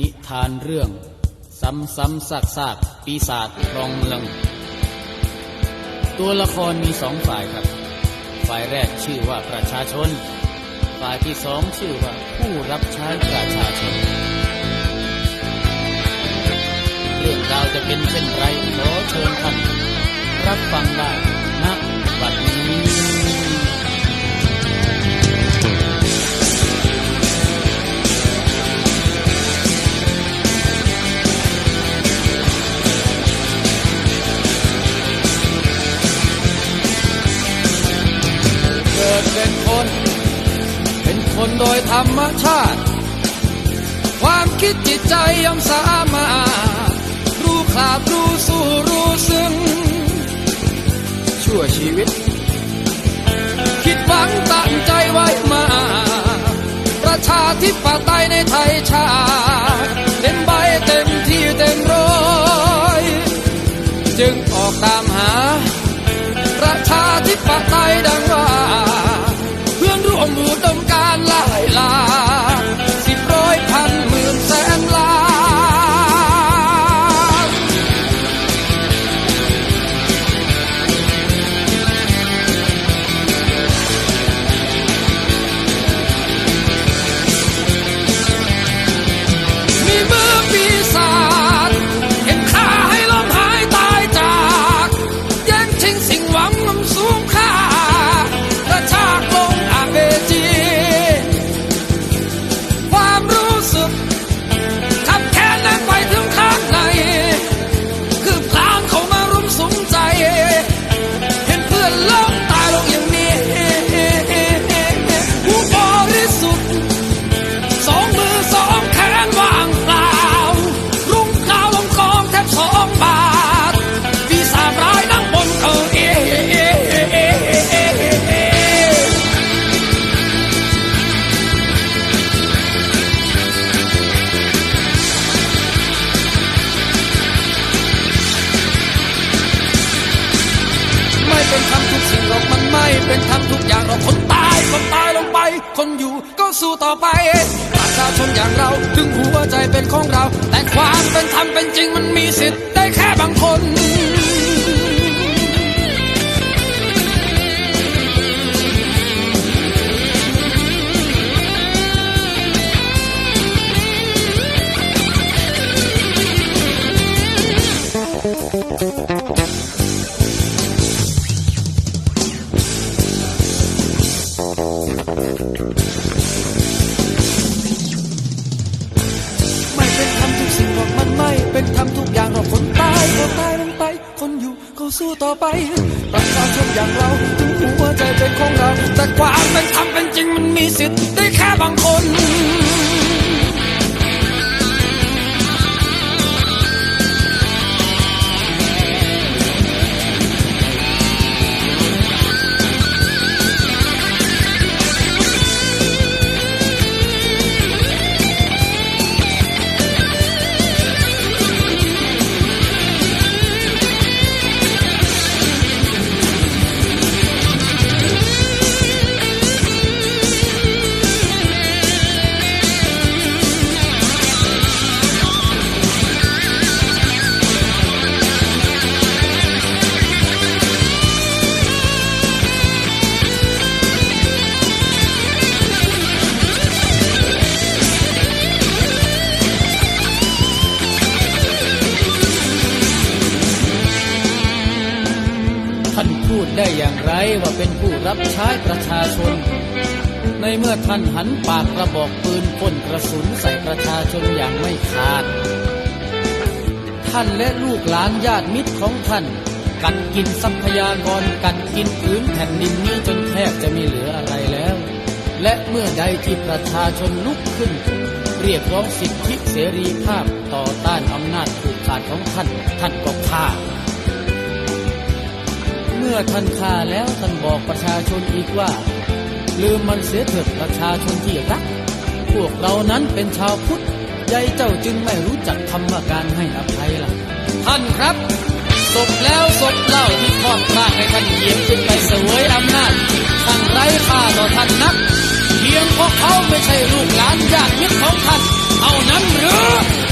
นิทานเรื่อง ซ้ำซ้ำซากซากปีศาจครองเมือง ตัวละครมีสองฝ่ายครับ ฝ่ายแรกชื่อว่าประชาชน ฝ่ายที่สองชื่อว่าผู้รับใช้ประชาชน เรื่องราวจะเป็นเช่นไรขอ ดเป็นคน เป็นคนโดยธรรมชาติ ความคิดจิตใจย่อมสามารถรู้ขาบรู้สู้รู้ซึ้งชั่วชีวิต คิดหวังตั้งใจไว้มา ประชาธิปไตยในไทยชาติเต็มใบเต็มที่เต็มร้อย จึงออกตาม สิ่งหวังมันสูง เป็นธรรมทุกอย่างเราคนตายก็ตายลงไป คนอยู่ก็สู้ต่อไปประชาชนอย่างเราถึงหัวใจเป็นของเรา แต่ความเป็นธรรมเป็นจริงมันมีสิทธิ์ได้แค่บางคน ไม่เป็นธรรมทุกสิ่งหรอกมันไม่ เป็นธรรมทุกอย่างหรอกคนตายก็ตายลงไป คนอยู่ก็สู้ต่อไปประชาชนอย่างเราถึงหัวใจเป็นของเรา แต่ความเป็นธรรมเป็นจริงมันมีสิทธิ์ได้แค่บางคน พูดได้อย่างไรว่าเป็นผู้รับใช้ประชาชน ในเมื่อท่านหันปากกระบอกปืนพ่นกระสุนใส่ประชาชนอย่างไม่ขาด ท่านและลูกหลานญาติมิตรของท่าน กัดกินทรัพยากรกัดกินพื้นแผ่นดินนี้จนแทบจะไม่เหลืออะไรแล้ว และเมื่อใดที่ประชาชนลุกขึ้น เรียกร้องสิทธิเสรีภาพต่อต้านอำนาจผูกขาดของท่านท่านก อท่านฆ่าแล้วท่านบอกประชาชนอีกว่า ลืมมันเสียเถิดประชาชนที่รัก พวกเรานั้นเป็นชาวพุทธยายเจ้าจึงไม่รู้จักคำว่าการให้อภัยล่ะ ท่านครับศพแล้วศพเล่าที่ทอดพลาดให้ท่านเหยียบขึ้นไปเสวยอำนาจท่านไร้ค่าต่อท่านนักเพียงเพราะเขาไม่ใช่ลูกหลานญาติมิตรของท่านเท่านั้นหรือ